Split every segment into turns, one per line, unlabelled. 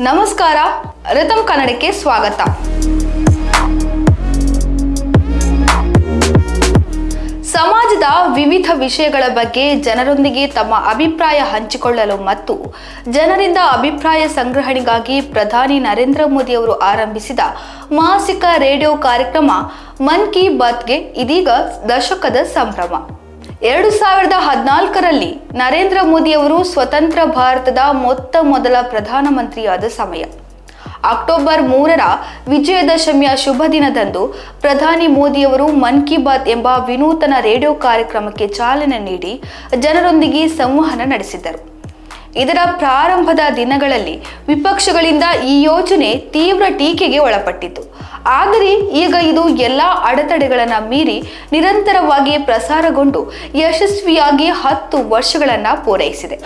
ನಮಸ್ಕಾರ. ರತಂ ಕನ್ನಡಕ್ಕೆ ಸ್ವಾಗತ. ಸಮಾಜದ ವಿವಿಧ ವಿಷಯಗಳ ಬಗ್ಗೆ ಜನರೊಂದಿಗೆ ತಮ್ಮ ಅಭಿಪ್ರಾಯ ಹಂಚಿಕೊಳ್ಳಲು ಮತ್ತು ಜನರಿಂದ ಅಭಿಪ್ರಾಯ ಸಂಗ್ರಹಣೆಗಾಗಿ ಪ್ರಧಾನಿ ನರೇಂದ್ರ ಮೋದಿ ಅವರು ಆರಂಭಿಸಿದ ಮಾಸಿಕ ರೇಡಿಯೋ ಕಾರ್ಯಕ್ರಮ ಮನ್ ಕಿ ಬಾತ್ಗೆ ಇದೀಗ ದಶಕದ ಸಂಭ್ರಮ. ಎರಡು ಸಾವಿರದ ಹದಿನಾಲ್ಕರಲ್ಲಿ ನರೇಂದ್ರ ಮೋದಿಯವರು ಸ್ವತಂತ್ರ ಭಾರತದ ಮೊತ್ತ ಮೊದಲ ಪ್ರಧಾನಮಂತ್ರಿಯಾದ ಸಮಯ. ಅಕ್ಟೋಬರ್ ಮೂರರ ವಿಜಯದಶಮಿಯ ಶುಭ ದಿನದಂದು ಪ್ರಧಾನಿ ಮೋದಿಯವರು ಮನ್ ಕಿ ಬಾತ್ ಎಂಬ ವಿನೂತನ ರೇಡಿಯೋ ಕಾರ್ಯಕ್ರಮಕ್ಕೆ ಚಾಲನೆ ನೀಡಿ ಜನರೊಂದಿಗೆ ಸಂವಹನ ನಡೆಸಿದ್ದರು ಇದರ ಪ್ರಾರಂಭದ ದಿನಗಳಲ್ಲಿ ವಿಪಕ್ಷಗಳಿಂದ ಈ ಯೋಜನೆ ತೀವ್ರ ಟೀಕೆಗೆ ಒಳಪಟ್ಟಿತು. ಆದರೆ ಈಗ ಇದು ಎಲ್ಲ ಅಡೆತಡೆಗಳನ್ನು ಮೀರಿ ನಿರಂತರವಾಗಿ ಪ್ರಸಾರಗೊಂಡು ಯಶಸ್ವಿಯಾಗಿ ಹತ್ತು ವರ್ಷಗಳನ್ನು ಪೂರೈಸಿದೆ.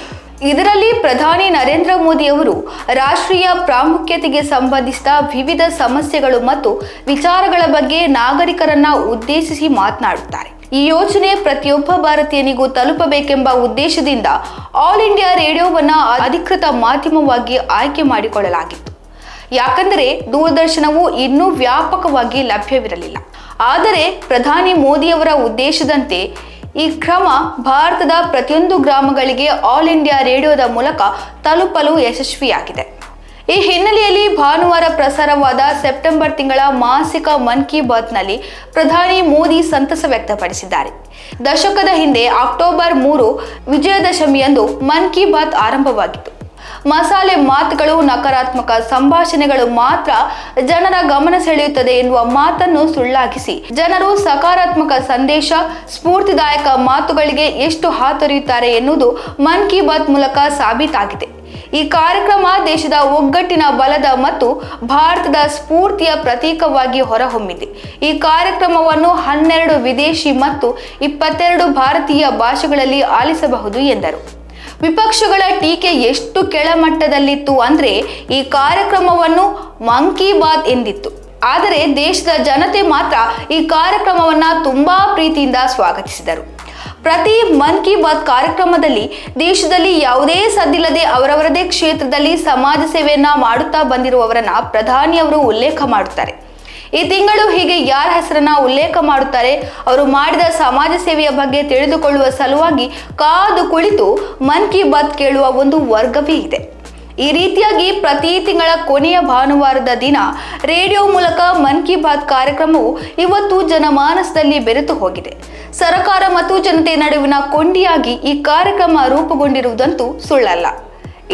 ಇದರಲ್ಲಿ ಪ್ರಧಾನಿ ನರೇಂದ್ರ ಮೋದಿ ಅವರು ರಾಷ್ಟ್ರೀಯ ಪ್ರಾಮುಖ್ಯತೆಗೆ ಸಂಬಂಧಿಸಿದ ವಿವಿಧ ಸಮಸ್ಯೆಗಳು ಮತ್ತು ವಿಚಾರಗಳ ಬಗ್ಗೆ ನಾಗರಿಕರನ್ನ ಉದ್ದೇಶಿಸಿ ಮಾತನಾಡುತ್ತಾರೆ. ಈ ಯೋಜನೆ ಪ್ರತಿಯೊಬ್ಬ ಭಾರತೀಯನಿಗೂ ತಲುಪಬೇಕೆಂಬ ಉದ್ದೇಶದಿಂದ ಆಲ್ ಇಂಡಿಯಾ ರೇಡಿಯೋವನ್ನು ಅಧಿಕೃತ ಮಾಧ್ಯಮವಾಗಿ ಆಯ್ಕೆ ಮಾಡಿಕೊಳ್ಳಲಾಗಿತ್ತು. ಯಾಕಂದರೆ ದೂರದರ್ಶನವು ಇನ್ನೂ ವ್ಯಾಪಕವಾಗಿ ಲಭ್ಯವಿರಲಿಲ್ಲ. ಆದರೆ ಪ್ರಧಾನಿ ಮೋದಿಯವರ ಉದ್ದೇಶದಂತೆ ಈ ಕ್ರಮ ಭಾರತದ ಪ್ರತಿಯೊಂದು ಗ್ರಾಮಗಳಿಗೆ ಆಲ್ ಇಂಡಿಯಾ ರೇಡಿಯೋದ ಮೂಲಕ ತಲುಪಲು ಯಶಸ್ವಿಯಾಗಿದೆ. ಈ ಹಿನ್ನೆಲೆಯಲ್ಲಿ ಭಾನುವಾರ ಪ್ರಸಾರವಾದ ಸೆಪ್ಟೆಂಬರ್ ತಿಂಗಳ ಮಾಸಿಕ ಮನ್ ಕಿ ಬಾತ್ನಲ್ಲಿ ಪ್ರಧಾನಿ ಮೋದಿ ಸಂತಸ ವ್ಯಕ್ತಪಡಿಸಿದ್ದಾರೆ. ದಶಕದ ಹಿಂದೆ ಅಕ್ಟೋಬರ್ ಮೂರು ವಿಜಯದಶಮಿಯಂದು ಮನ್ ಕಿ ಬಾತ್ ಆರಂಭವಾಗಿತ್ತು. ಮಸಾಲೆ ಮಾತುಗಳು, ನಕಾರಾತ್ಮಕ ಸಂಭಾಷಣೆಗಳು ಮಾತ್ರ ಜನರ ಗಮನ ಸೆಳೆಯುತ್ತದೆ ಎನ್ನುವ ಮಾತನ್ನು ಸುಳ್ಳಾಗಿಸಿ, ಜನರು ಸಕಾರಾತ್ಮಕ ಸಂದೇಶ, ಸ್ಫೂರ್ತಿದಾಯಕ ಮಾತುಗಳಿಗೆ ಎಷ್ಟು ಹಾತೊರೆಯುತ್ತಾರೆ ಎನ್ನುವುದು ಮನ್ ಕಿ ಬಾತ್ ಮೂಲಕ ಸಾಬೀತಾಗಿದೆ. ಈ ಕಾರ್ಯಕ್ರಮ ದೇಶದ ಒಗ್ಗಟ್ಟಿನ ಬಲದ ಮತ್ತು ಭಾರತದ ಸ್ಫೂರ್ತಿಯ ಪ್ರತೀಕವಾಗಿ ಹೊರಹೊಮ್ಮಿದೆ. ಈ ಕಾರ್ಯಕ್ರಮವನ್ನು ಹನ್ನೆರಡು ವಿದೇಶಿ ಮತ್ತು ಇಪ್ಪತ್ತೆರಡು ಭಾರತೀಯ ಭಾಷೆಗಳಲ್ಲಿ ಆಲಿಸಬಹುದು ಎಂದರು. ವಿಪಕ್ಷಗಳ ಟೀಕೆ ಎಷ್ಟು ಕೆಳಮಟ್ಟದಲ್ಲಿತ್ತು ಅಂದ್ರೆ ಈ ಕಾರ್ಯಕ್ರಮವನ್ನು ಮಂಕಿ ಬಾತ್ ಎಂದಿತ್ತು. ಆದರೆ ದೇಶದ ಜನತೆ ಮಾತ್ರ ಈ ಕಾರ್ಯಕ್ರಮವನ್ನು ತುಂಬಾ ಪ್ರೀತಿಯಿಂದ ಸ್ವಾಗತಿಸಿದರು. ಪ್ರತಿ ಮನ್ ಕಿ ಬಾತ್ ಕಾರ್ಯಕ್ರಮದಲ್ಲಿ ದೇಶದಲ್ಲಿ ಯಾವುದೇ ಸದ್ದಿಲ್ಲದೆ ಅವರವರದೇ ಕ್ಷೇತ್ರದಲ್ಲಿ ಸಮಾಜ ಸೇವೆಯನ್ನ ಮಾಡುತ್ತಾ ಬಂದಿರುವವರನ್ನ ಪ್ರಧಾನಿಯವರು ಉಲ್ಲೇಖ ಮಾಡುತ್ತಾರೆ. ಈ ತಿಂಗಳು ಹೀಗೆ ಯಾರ ಹೆಸರನ್ನ ಉಲ್ಲೇಖ ಮಾಡುತ್ತಾರೆ, ಅವರು ಮಾಡಿದ ಸಮಾಜ ಸೇವೆಯ ಬಗ್ಗೆ ತಿಳಿದುಕೊಳ್ಳುವ ಸಲುವಾಗಿ ಕಾದು ಕುಳಿತು ಮನ್ ಕಿ ಬಾತ್ ಕೇಳುವ ಒಂದು ವರ್ಗವೇ ಇದೆ. ಈ ರೀತಿಯಾಗಿ ಪ್ರತಿ ತಿಂಗಳ ಕೊನೆಯ ಭಾನುವಾರದ ದಿನ ರೇಡಿಯೋ ಮೂಲಕ ಮನ್ ಕಿ ಬಾತ್ ಕಾರ್ಯಕ್ರಮವು ಇವತ್ತು ಜನಮಾನಸದಲ್ಲಿ ಬೆರೆತು ಹೋಗಿದೆ. ಸರಕಾರ ಮತ್ತು ಜನತೆ ನಡುವಿನ ಕೊಂಡಿಯಾಗಿ ಈ ಕಾರ್ಯಕ್ರಮ ರೂಪುಗೊಂಡಿರುವುದಂತೂ ಸುಳ್ಳಲ್ಲ.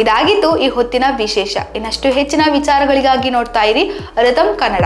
ಇದಾಗಿತ್ತು ಈ ಹೊತ್ತಿನ ವಿಶೇಷ. ಇನ್ನಷ್ಟು ಹೆಚ್ಚಿನ ವಿಚಾರಗಳಿಗಾಗಿ ನೋಡ್ತಾ ಇರಿ ರಥಂ ಕನ್ನಡ.